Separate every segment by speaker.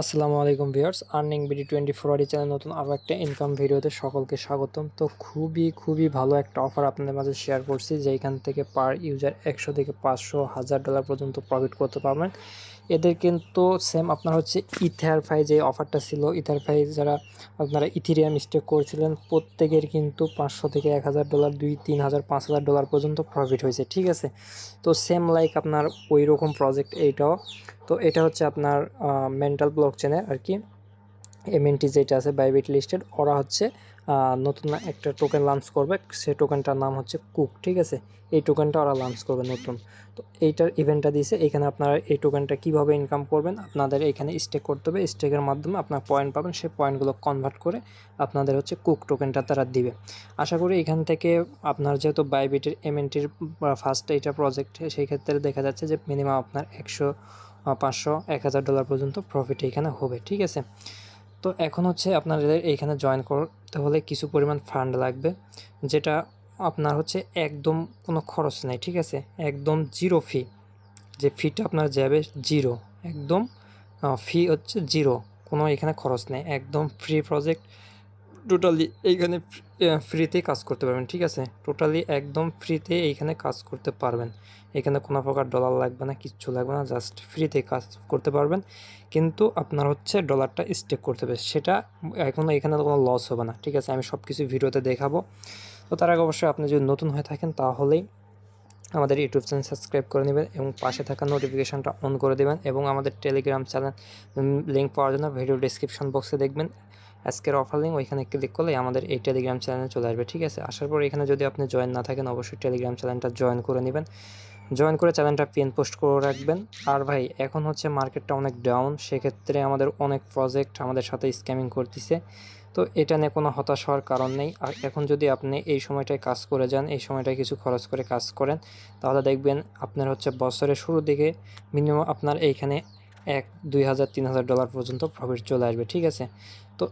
Speaker 1: আসসালামু আলাইকুম viewers earning BD twenty four আর channel নতুন আরও একটা ইনকাম ভিডিওতে সকলকে স্বাগতম। তো খুবই খুবই ভালো একটা অফার আপনাদের মাঝে শেয়ার করছি যেখান থেকে পার ইউজার একশো থেকে পাঁচশো হাজার ডলার পর্যন্ত প্রফিট করতে পারবেন। এদের কিন্তু সেম আপনার হচ্ছে ইথারফাই যে অফারটা ছিল ইথারফাই যারা আপনারা ইথিরিয়াম স্টেক করছিলেন, প্রত্যেকের কিন্তু পাঁচশো থেকে এক হাজার ডলার দুই, তিন হাজার, পাঁচ হাজার ডলার পর্যন্ত প্রফিট হয়েছে, ঠিক আছে? তো সেম লাইক আপনার ওই রকম প্রজেক্ট এইটাও। তো এটা হচ্ছে আপনার মেন্টাল ব্লক চেনের আর কি এমএনটি যেটা আছে বাইবিট লিস্টেড ওরা হচ্ছে নতুন একটা টোকেন লঞ্চ করবে। সে টোকেনটার নাম হচ্ছে কুক ঠিক আছে? এই টোকেনটা ওরা লঞ্চ করবে নতুন। তো এইটার ইভেন্টটা দিয়েছে। এখানে আপনারা এই টোকেনটা কীভাবে ইনকাম করবেন, আপনাদের এখানে স্টেক করতে হবে। স্টেকের মাধ্যমে আপনার পয়েন্ট পাবেন। সেই পয়েন্টগুলো কনভার্ট করে আপনাদের হচ্ছে কুক টোকেনটা তারা দিবে। আশা করি এখান থেকে আপনার যেহেতু বাইবিটের এমএনটির ফার্স্ট এইটা প্রজেক্ট সেই ক্ষেত্রে দেখা যাচ্ছে যে মিনিমাম আপনার একশো পাঁচশো, এক হাজার ডলার পর্যন্ত প্রফিট এখানে হবে, ঠিক আছে? তো এখন হচ্ছে আপনাদের এইখানে জয়েন করতে হলে কিছু পরিমাণ ফান্ড লাগবে, যেটা আপনার হচ্ছে একদম কোনো খরচ নেই, ঠিক আছে? একদম জিরো ফি যে ফিটা আপনার যাবে জিরো একদম ফি হচ্ছে জিরো কোনো এখানে খরচ নেই, একদম ফ্রি প্রজেক্ট টোটালি এইখানে ফ্রিতে কাজ করতে পারবেন, ঠিক আছে? টোটালি একদম ফ্রিতে এইখানে কাজ করতে পারবেন। এখানে কোনো প্রকার ডলার লাগবে না, কিচ্ছু লাগবে না জাস্ট ফ্রিতে কাজ করতে পারবেন। কিন্তু আপনার হচ্ছে ডলারটা স্টেক করতে হবে। সেটা এখন এখানে কোনো লস হবে না, ঠিক আছে? আমি সব কিছু ভিডিওতে দেখাবো। তো তার আগে অবশ্যই আপনি যদি নতুন হয়ে থাকেন, তাহলেই আমাদের ইউটিউব চ্যানেল সাবস্ক্রাইব করে নেবেন এবং পাশে থাকা নোটিফিকেশনটা অন করে দেবেন এবং আমাদের টেলিগ্রাম চ্যানেল লিঙ্ক পাওয়ার জন্য ভিডিও ডিসক্রিপশন বক্সে দেখবেন। আজকের অফার লিঙ্ক ওইখানে ক্লিক করলে আমাদের এই টেলিগ্রাম চ্যানেলে চলে আসবে, ঠিক আছে? আসার পর এখানে যদি আপনি জয়েন না থাকেন, অবশ্যই টেলিগ্রাম চ্যানেলটা জয়েন করে নেবেন। জয়েন করে চ্যানেলটা পিন পোস্ট করে রাখবেন। আর ভাই, এখন হচ্ছে মার্কেটটা অনেক ডাউন সেক্ষেত্রে আমাদের অনেক প্রজেক্ট আমাদের সাথে স্ক্যামিং করতেছে। তো এটা নিয়ে কোনো হতাশ হওয়ার কারণ নেই। আর এখন যদি আপনি এই সময়টায় কাজ করে যান, এই সময়টায় কিছু খরচ করে কাজ করেন, তাহলে দেখবেন আপনার হচ্ছে বছরের শুরুর দিকে মিনিমাম আপনার এইখানে এক, দুই হাজার, তিন হাজার ডলার পর্যন্ত প্রফিট চলে আসবে, ঠিক আছে? তো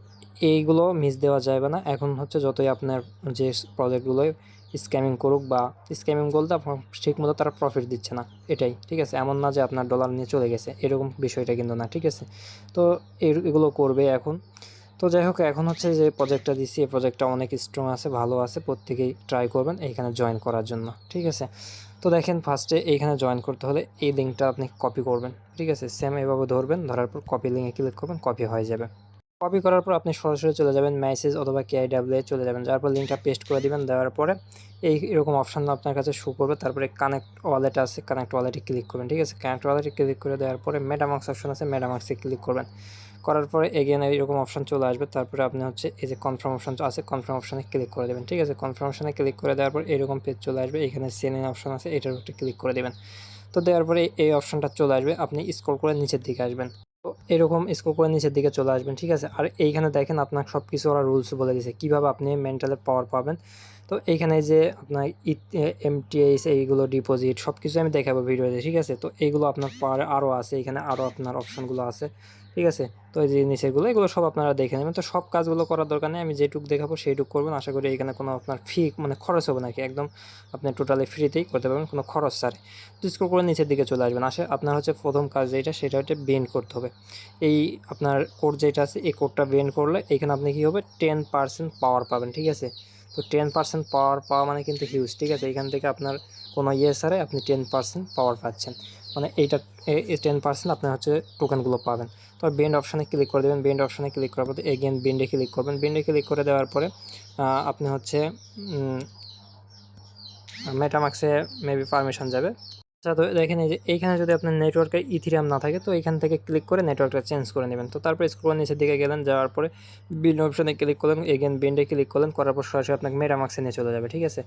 Speaker 1: এইগুলো মিস দেওয়া যাবে না। এখন হচ্ছে যতই আপনার যে প্রজেক্টগুলো স্ক্যামিং করুক বা স্ক্যামিং বলতে আপনার ঠিক মতো তারা প্রফিট দিচ্ছে না, এটাই, ঠিক আছে? এমন না যে আপনার ডলার নিয়ে চলে গেছে, এরকম বিষয়টা কিন্তু না, ঠিক আছে? তো এগুলো করবে এখন। তো যাই হোক, এখন হচ্ছে যে প্রজেক্টটা দিচ্ছি এই প্রজেক্টটা অনেক স্ট্রং আছে, ভালো আছে, প্রত্যেকেই ট্রাই করবেন এইখানে জয়েন করার জন্য, ঠিক আছে? তো দেখেন ফার্স্টে এইখানে জয়েন করতে হলে এই লিঙ্কটা আপনি কপি করবেন, ঠিক আছে? সেম এভাবে ধরবেন, ধরার পর কপি লিঙ্কে ক্লিক করবেন কপি হয়ে যাবে। কপি করার পর আপনি সরাসরি চলে যাবেন মেসেজ অথবা কেআইডাব্লিউ চলে যাবেন, যার পর লিঙ্কটা পেস্ট করে দিবেন, দেওয়ার পরে এই এরকম অপশান আপনার কাছে শো করবে, তারপরে কানেক্ট ওয়ালেট আছে কানেক্ট ওয়ালেটে ক্লিক করবেন, ঠিক আছে? কানেক্ট ওয়ালেটে ক্লিক করে দেওয়ার পরে মেটামাক্স অপশন আছে মেটামাক্সে ক্লিক করবেন। করার পরে এগেন এইরকম অপশান চলে আসবে। তারপরে আপনি হচ্ছে এই যে কনফার্ম অপশান আছে কনফার্ম অপশানে ক্লিক করে দেবেন, ঠিক আছে? কনফার্ম অপশানে ক্লিক করে দেওয়ার পর এরকম পেজ চলে আসবে। এখানে সেলিং অপশান আছে, এটার উপরে ক্লিক করে দেবেন। তো দেওয়ার পরে এই অপশানটা চলে আসবে, আপনি স্ক্রল করে নিচের দিকে আসবেন। তো এরকম স্ক্রল করে নিচের দিকে চলে আসবেন, ঠিক আছে? আর এইখানে দেখেন আপনার সব কিছু ওরা রুলস বলে দিয়েছে, কীভাবে আপনি মেন্টালের পাওয়ার পাবেন। তো এইখানে যে আপনার এমটিএস এইগুলো ডিপোজিট সব কিছু আমি দেখাবো ভিডিওতে ঠিক আছে? তো এইগুলো আপনার পাওয়ার আরও আছে, এখানে আরও আপনার অপশানগুলো আছে। ঠিক আছে? তো এই যে নিচেগুলো এগুলো সব আপনারা দেখে নেবেন। তো সব কাজগুলো করার দরকার নেই। আমি যেটুক দেখাবো সেইটুক করবেন। আশা করি এখানে কোনো আপনার ফি মানে খরচ হবে নাকি একদম আপনি টোটালি ফ্রিতেই করতে পারবেন। কোনো খরচ ছাড়ে। তো স্ক্রল করে নিচের দিকে চলে আসবেন। আসে আপনার হচ্ছে প্রথম কাজ যেটা, সেটা হচ্ছে বেন্ড করতে হবে। এই আপনার কোড যেটা আছে, এই কোডটা বেন্ড করলে এখানে আপনি কী হবে? টেন পার্সেন্ট পাওয়ার পাবেন। ঠিক আছে? তো টেন পার্সেন্ট পাওয়ার পাওয়া মানে কিন্তু হিউজ ঠিক আছে? এখান থেকে আপনার কোনো ইয়ে ছাড়াই আপনি টেন পার্সেন্ট পাওয়ার পাচ্ছেন। মানে এইটা টেন পার্সেন্ট আপনার হচ্ছে টোকেনগুলো পাবেন। তো বেন্ড অপশানে ক্লিক করে দেবেন। বেন্ড অপশানে ক্লিক করার পরে এগেন বেন্ডে ক্লিক করবেন। বেন্ডে ক্লিক করে দেওয়ার পরে আপনি হচ্ছে মেটামাক্সে মেবি পারমিশন যাবে। তো দেখেন এই যে এইখানে যদি আপনার নেটওয়ার্কে ইথিরিয়াম না থাকে, তো এখান থেকে ক্লিক করে নেটওয়ার্কটা চেঞ্জ করে নেবেন। তো তারপরে স্ক্রল নিচের দিকে গেলেন, যাওয়ার পরে বিল্ড অপশনে ক্লিক করলেন এগেন বেন্ডে ক্লিক করলেন, করার পর সরাসরি আপনাকে মেটামাক্সে নিয়ে চলে যাবে, ঠিক আছে?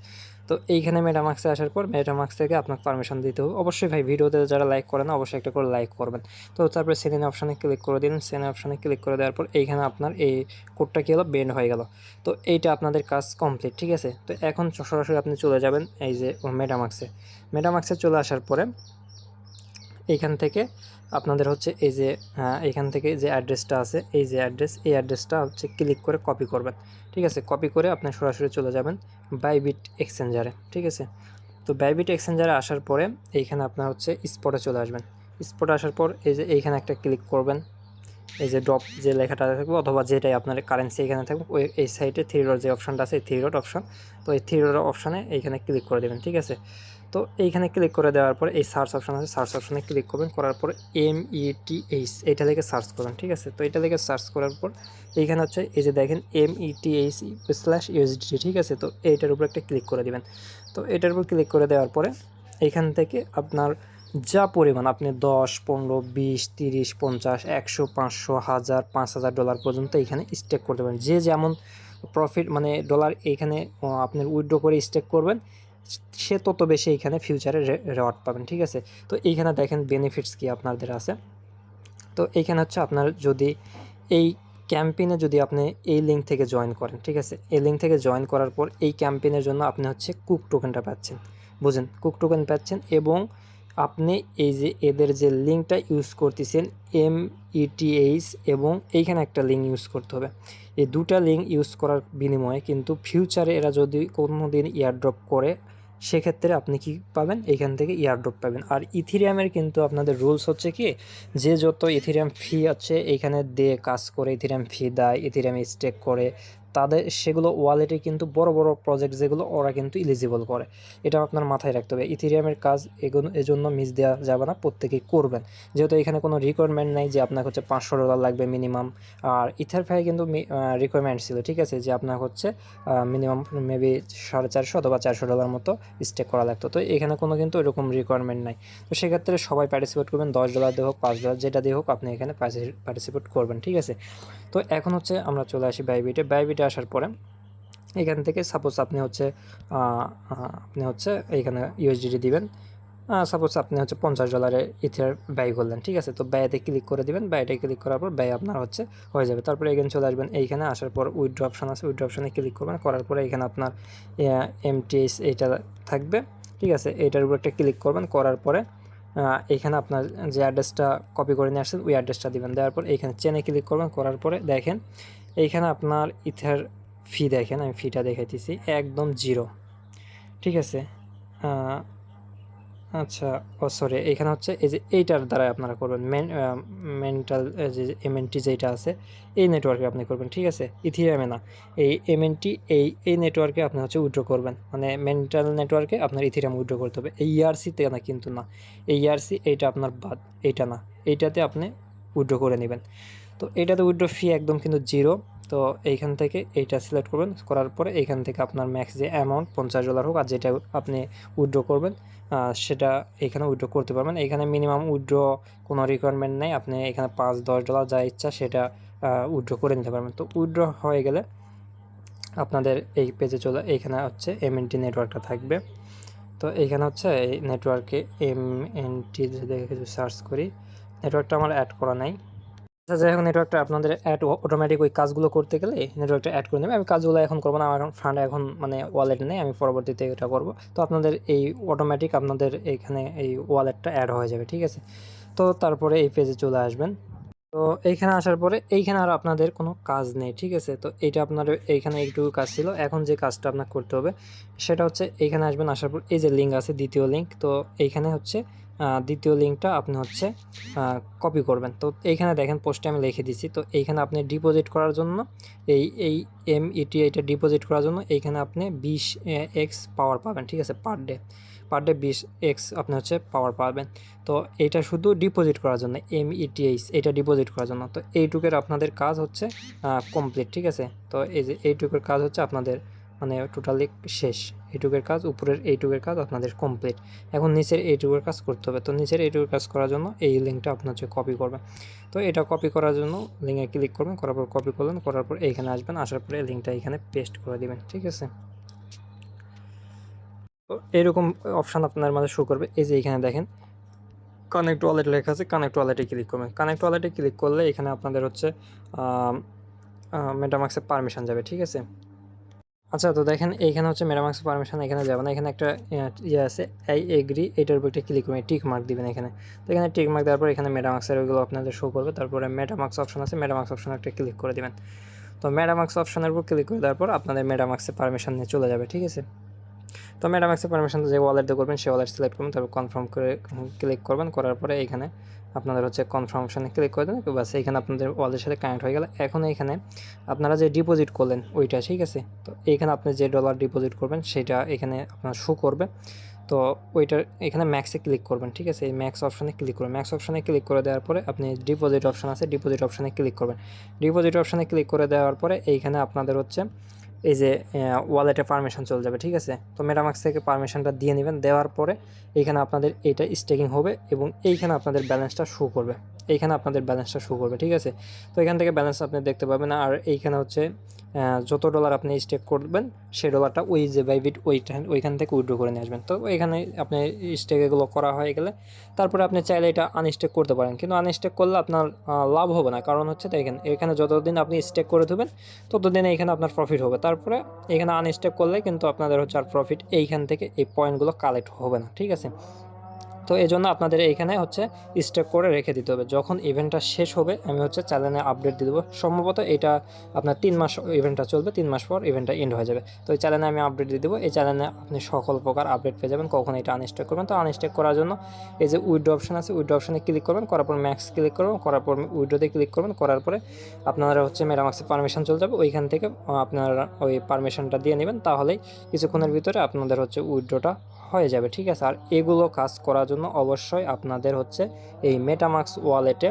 Speaker 1: তো এইখানে মেটামাক্সে আসার পর মেটামাক্স থেকে আপনাকে পারমিশন দিতে হবে। অবশ্যই ভাই, ভিডিওতে যারা লাইক করেন অবশ্যই একটা করে লাইক করবেন। তো তারপরে সেলিন অপশনে ক্লিক করে দিলেন সেলিন অপশনে ক্লিক করে দেওয়ার পর এইখানে আপনার এই কোডটা কী হলো? বেন্ড হয়ে গেল। তো এইটা আপনাদের কাজ কমপ্লিট ঠিক আছে? তো এখন সরাসরি আপনি চলে যাবেন এই যে মেটামাক্সে মেটামাক্সে চলে আসার পরে এইখান থেকে আপনাদের হচ্ছে এই যে এইখান থেকে যে অ্যাড্রেসটা আছে, এই যে অ্যাড্রেস, এই অ্যাড্রেসটা হচ্ছে ক্লিক করে কপি করবেন। ঠিক আছে? কপি করে আপনি সরাসরি চলে যাবেন বাইবিট এক্সচেঞ্জারে ঠিক আছে? তো বাইবিট এক্সচেঞ্জারে আসার পরে এইখানে আপনার হচ্ছে স্পটে চলে আসবেন। স্পটে আসার পর এই যে এইখানে একটা ক্লিক করবেন। এই যে ড্রপ যে লেখাটা থাকবে অথবা যেটাই আপনার কারেন্সি এখানে থাকবে ওই, এই সাইডে থ্রি ডট যে অপশনটা আছে, এই থ্রি ডট অপশন তো এই থ্রি ডট অপশানে এইখানে ক্লিক করে দেবেন। ঠিক আছে? তো এইখানে ক্লিক করে দেওয়ার পর এই সার্চ অপশান আছে সার্চ অপশানে ক্লিক করবেন, করার পর এম ই টি এইচ এইটা লিখে সার্চ করবেন, ঠিক আছে? তো এটা লিখে সার্চ করার পর এইখানে হচ্ছে এই যে দেখেন M E T H slash USD ঠিক আছে? তো এইটার উপর একটা ক্লিক করে দেবেন। তো এটার উপর ক্লিক করে দেওয়ার পরে এইখান থেকে আপনার যা পরিমাণ আপনি দশ, পনেরো, বিশ, তিরিশ, পঞ্চাশ, একশো, পাঁচশো, হাজার, পাঁচ হাজার ডলার পর্যন্ত এখানে স্টেক করতে পারেন। যে যেমন প্রফিট মানে ডলার এইখানে আপনার উইথড্র করে স্টেক করবেন সে তত বেশি এইখানে ফিউচারে রেওয়ার্ড পাবেন, ঠিক আছে? তো এইখানে দেখেন বেনিফিটস কি আপনাদের আছে। তো এইখানে হচ্ছে আপনার যদি এই ক্যাম্পেইনে যদি আপনি এই লিঙ্ক থেকে জয়েন করেন, ঠিক আছে? এই লিঙ্ক থেকে জয়েন করার পর এই ক্যাম্পেইনের জন্য আপনি হচ্ছে কুক টোকেনটা পাচ্ছেন, বুঝেন? কুক টোকেন পাচ্ছেন এবং আপনি এই যে এদের যে লিঙ্কটা ইউজ করতেছেন এম ইটিএইচ এবং এইখানে একটা লিঙ্ক ইউজ করতে হবে। এই দুটা লিঙ্ক ইউজ করার বিনিময়ে কিন্তু ফিউচারে এরা যদি কোনো দিন ইয়ারড্রপ করে সেক্ষেত্রে আপনি কি পাবেন? এখান থেকে ইয়ারড্রপ পাবেন। আর ইথিরিয়ামের কিন্তু আপনাদের রুলস হচ্ছে কি, যে যত ইথিরিয়াম ফি আছে এইখানে দিয়ে কাজ করে, ইথিরিয়াম ফি দেয়, ইথিরিয়াম স্টেক করে তাদের সেগুলো ওয়ালেটে কিন্তু বড় বড় প্রজেক্ট যেগুলো ওরা কিন্তু ইলিজিবল করে। এটা আপনার মাথায় রাখতে হবে। ইথিরিয়ামের কাজ এগুলো এজন্য মিস দেওয়া যাবে না প্রত্যেকেই করবেন। যেহেতু এখানে কোনো রিকোয়ারমেন্ট নাই যে আপনার হচ্ছে পাঁচশো ডলার লাগবে মিনিমাম আর ইথার ফাই কিন্তু রিকোয়ারমেন্ট ছিল, ঠিক আছে? যে আপনার হচ্ছে মিনিমাম মেবি সাড়ে চারশো অথবা চারশো ডলার মতো স্টেক করা লাগতো। তো এখানে কোনো কিন্তু এরকম রিকোয়ারমেন্ট নাই। তো সেক্ষেত্রে সবাই পার্টিসিপেট করবেন, দশ ডলার দিয়ে হোক, পাঁচ ডলার যেটা দিয়ে হোক, আপনি এখানে পার্টিসিপেট করবেন, ঠিক আছে? তো এখন হচ্ছে আমরা চলে আসি বাইবিটে বাইবিটে আসার পরে এখান থেকে সাপোজ আপনি হচ্ছে আপনি হচ্ছে এইখানে ইউএসডিটি দিবেন সাপোজ আপনি হচ্ছে পঞ্চাশ ডলারে ইথের ব্যয় করলেন, ঠিক আছে? তো ব্যয়তে ক্লিক করে দিবেন, ব্যয়টা ক্লিক করার পর ব্যয় আপনার হচ্ছে হয়ে যাবে। তারপরে এখানে চলে আসবেন এইখানে, আসার পর উইথড্র অপশন আছে উইথড্র অপশনে ক্লিক করবেন, করার পরে এখানে আপনার এমটিএস এইটা থাকবে, ঠিক আছে? এইটার উপর একটা ক্লিক করবেন, করার পরে এখানে আপনার যে অ্যাড্রেসটা কপি করে নিয়ে আসছেন, ওই অ্যাড্রেসটা দিবেন। দেওয়ার পর এইখানে চেনে ক্লিক করবেন, করার পরে দেখেন এইখানে আপনার ইথার ফি দেখেন, আমি ফিটা দেখাইতেছি, একদম জিরো। ঠিক আছে? আচ্ছা ও সরি, এখানে হচ্ছে এই যে এইটার দ্বারা আপনারা করবেন মেন মেন্টাল যে এমএনটি যেটা আছে, এই নেটওয়ার্কে আপনি করবেন, ঠিক আছে? ইথিরিয়ামে না, এই এমএনটি এই এই নেটওয়ার্কে আপনি হচ্ছে উইড্রো করবেন মানে মেন্টাল নেটওয়ার্কে আপনার ইথিরিয়াম উইড্রো করতে হবে, এই ইয়ারসিতে না কিন্তু না, এই ইয়ারসি এইটা আপনার বাদ, এইটা না, এইটাতে আপনি উইড্রো করে নেবেন। তো এইটাতে উইড্রো ফি একদম কিন্তু জিরো তো এইখান থেকে এইটা সিলেক্ট করবেন, করার পরে এইখান থেকে আপনার ম্যাক্স যে অ্যামাউন্ট পঞ্চাশ ডলার হোক আর যেটা আপনি উইড্রো করবেন সেটা এখানে উইড্রো করতে পারবেন। এখানে মিনিমাম উইড্রো কোনো রিকোয়ারমেন্ট নেই, আপনি এখানে পাঁচ, দশ ডলার যা ইচ্ছা সেটা উইড্রো করে নিতে পারবেন। তো উইড্রো হয়ে গেলে আপনাদের এই পেজে চলে এইখানে হচ্ছে এমএনটি নেটওয়ার্কটা থাকবে। তো এইখানে হচ্ছে এই নেটওয়ার্কে এম এন টি দেখে কিছু সার্চ করি। নেটওয়ার্কটা আমার অ্যাড করা নাই। আচ্ছা যাই হোক নেটওয়ার্কটা আপনাদের অ্যাড অটোমেটিক ওই কাজগুলো করতে গেলে নেটওয়ার্কটা অ্যাড করে নেবে আমি কাজগুলো এখন করব না, আমার ফান্ড এখন মানে ওয়ালেট নেই, আমি পরবর্তীতে এটা করব। তো আপনাদের এই অটোমেটিক আপনাদের এইখানে এই ওয়ালেটটা অ্যাড হয়ে যাবে, ঠিক আছে? তো তারপরে এই পেজে চলে আসবেন। তো এইখানে আসার পরে এইখানে আর আপনাদের কোনো কাজ নেই, ঠিক আছে? তো এইটা আপনার এইখানে একটু কাজ ছিল, এখন যে কাজটা আপনার করতে হবে সেটা হচ্ছে এইখানে আসবেন, আসার পর এই যে লিঙ্ক আছে, দ্বিতীয় লিঙ্ক তো এইখানে হচ্ছে দ্বিতীয় লিঙ্কটা আপনি হচ্ছে কপি করবেন। তো এইখানে দেখেন পোস্টে আমি লিখে দিচ্ছি। তো এইখানে আপনি ডিপোজিট করার জন্য, এই এই এম ইটি এটা ডিপোজিট করার জন্য এইখানে আপনি বিশ এক্স পাওয়ার পাবেন, ঠিক আছে পার ডে পার ডে বিশ এক্স আপনি হচ্ছে পাওয়ার পাবেন। তো এটা শুধু ডিপোজিট করার জন্য এম ইটিএইচ এটা ডিপোজিট করার জন্য। তো এইটুকের আপনাদের কাজ হচ্ছে কমপ্লিট ঠিক আছে? তো এই যে এইটুকুর কাজ হচ্ছে আপনাদের মানে টোটালি শেষ। এইটুকের কাজ, উপরের এইটুকের কাজ আপনাদের কমপ্লিট এখন নিচের এইটুকুর কাজ করতে হবে। তো নিচের এইটুকুর কাজ করার জন্য এই লিঙ্কটা আপনার হচ্ছে কপি করবেন। তো এটা কপি করার জন্য লিঙ্কে ক্লিক করবেন, করার পর কপি করলেন, করার পর এইখানে আসবেন, আসার পরে এই লিঙ্কটা এখানে পেস্ট করে দিবেন, ঠিক আছে? তো এরকম অপশান আপনার মাঝে শো করবে। এই যে এখানে দেখেন কানেক্ট ওয়ালেট লেখা আছে কানেক্ট ওয়ালেটে ক্লিক করবেন। কানেক্ট ওয়ালেটে ক্লিক করলে এখানে আপনাদের হচ্ছে মেটামাক্সের পারমিশন যাবে, ঠিক আছে? আচ্ছা তো দেখেন এইখানে হচ্ছে মেরামাক্স পারমিশন এখানে যাবে না এখানে একটা ইয়ে আছে এই এগ্রি এটার উপর একটা ক্লিক করবেন টিক মার্ক দিবেন এখানে। তো এখানে টিক মার্ক দেওয়ার পর এখানে মেরামাক্সের ওইগুলো আপনাদের শো করবে, তারপরে মেটামাক্স অপশন আছে মেটামাক্স অপশন একটা ক্লিক করে দিবেন। তো মেটামাক্স অপশনের উপর ক্লিক করে দেওয়ার পর আপনাদের মেটামাক্সে পারমিশন নিয়ে চলে যাবে, ঠিক আছে? তো ম্যাডাম মেটামাক্সের পারমিশন যে ওয়ালেট দিয়ে করবেন সেই ওয়ালেট সিলেক্ট করবেন, তারপর কনফার্ম করে ক্লিক করবেন, করার পরে এখানে আপনাদের হচ্ছে কনফার্ম অপশানে ক্লিক করে দেন বাস এখানে আপনাদের ওয়ালের সাথে কানেক্ট হয়ে গেল। এখন এখানে আপনারা যে ডিপোজিট করলেন, ওইটা, ঠিক আছে? তো এইখানে আপনি যে ডলার ডিপোজিট করবেন, সেটা এখানে আপনার শো করবে। তো ওইটার এখানে ম্যাক্সে ক্লিক করবেন, ঠিক আছে? এই ম্যাক্স অপশানে ক্লিক করবেন। ম্যাক্স অপশানে ক্লিক করে দেওয়ার পরে আপনি ডিপোজিট অপশান আছে ডিপোজিট অপশানে ক্লিক করবেন। ডিপোজিট অপশানে ক্লিক করে দেওয়ার পরে এইখানে আপনাদের হচ্ছে এই যে ওয়ালেটে পারমিশন চলে যাবে, ঠিক আছে? তো মেটামাক্স থেকে পারমিশনটা দিয়ে নেবেন, দেওয়ার পরে এইখানে আপনাদের এটা স্টেকিং হবে এবং এইখানে আপনাদের ব্যালেন্সটা শো করবে। এইখানে আপনাদের ব্যালেন্সটা শো করবে, ঠিক আছে? তো এখান থেকে ব্যালেন্স আপনি দেখতে পাবেন, আর এইখানে হচ্ছে যত ডলার আপনি স্টেক করবেন, সেই ডলারটা ওই যে বাইবিট ওইটা, ওইখান থেকে উইড্রো করে নিয়ে আসবেন। তো এখানে আপনি স্টেক এগুলো করা হয়ে গেলে, তারপরে আপনি চাইলে এটা আনস্টেক করতে পারেন। কিন্তু আনস্টেক করলে আপনার লাভ হবে না। কারণ হচ্ছে দেখেন, এখানে যতদিন আপনি স্টেক করে দেবেন, ততদিনে এখানে আপনার প্রফিট হবে। তারপরে এখানে আনস্টেক করলে কিন্তু আপনাদের হচ্ছে আর প্রফিট এইখান থেকে এই পয়েন্টগুলো কালেক্ট হবে না। ঠিক আছে? তো এই জন্য আপনাদের এইখানে হচ্ছে স্টেক করে রেখে দিতে হবে। যখন ইভেন্টটা শেষ হবে, আমি হচ্ছে চ্যানেলে আপডেট দিয়ে দেবো। সম্ভবত এটা আপনার তিন মাস ইভেন্টটা চলবে, তিন মাস পর ইভেন্টটা এন্ড হয়ে যাবে। তো এই চ্যানেলে আমি আপডেট দিয়ে দেবো। এই চ্যানেলে আপনি সকল প্রকার আপডেট পেয়ে যাবেন, কখন এটা আনস্টেক করবেন। তো আনস্টেক করার জন্য এই যে উইড্রো অপশন আছে উইড্রো অপশানে ক্লিক করবেন, করার পর ম্যাক্স ক্লিক করবেন, করার পর উইড্রোতে ক্লিক করবেন, করার পরে আপনারা হচ্ছে মেরামাক্সে পারমিশন চলে যাবে। ওইখান থেকে আপনারা ওই পারমিশনটা দিয়ে নেবেন, তাহলেই কিছুক্ষণের ভিতরে আপনাদের হচ্ছে উইড্রোটা হয়ে যাবে। ঠিক আছে? আর এগুলো কাজ করার জন্য অবশ্যই আপনাদের হচ্ছে এই মেটামাক্স ওয়ালেটে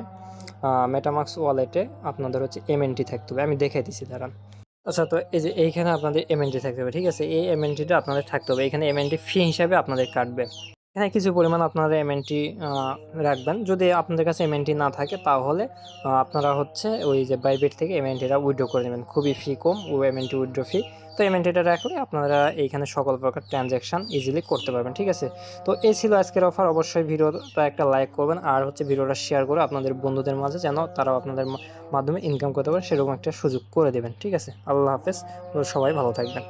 Speaker 1: মেটামাক্স ওয়ালেটে আপনাদের হচ্ছে এমএনটি থাকতে হবে। আমি দেখে দিছি, দাঁড়ান। আচ্ছা তো এই যে এইখানে আপনাদের এমএনটি থাকতে হবে, ঠিক আছে? এই এমএনটিটা আপনাদের থাকতে হবে। এখানে এমএনটি ফি হিসাবে আপনাদের কাটবে। এখানে কিছু পরিমাণ আপনারা এমএনটি রাখবেন। যদি আপনাদের কাছে এমএনটি না থাকে, তাহলে আপনারা হচ্ছে ওই যে বাইবেট থেকে এমএনটিটা উইড্রো করে নেবেন। খুবই ফি কম, ও এমএনটি উইড্রো ফি তো এমএনটিটা রাখলে আপনারা এইখানে সকল প্রকার ট্রানজ্যাকশান ইজিলি করতে পারবেন, ঠিক আছে? তো এই ছিল আজকের অফার অবশ্যই ভিডিওটা একটা লাইক করবেন, আর হচ্ছে ভিডিওটা শেয়ার করে আপনাদের বন্ধুদের মাঝে যেন তারাও আপনাদের মাধ্যমে ইনকাম করতে পারে, সেরকম একটা সুযোগ করে দেবেন, ঠিক আছে? আল্লাহ হাফেজ, সবাই ভালো থাকবেন।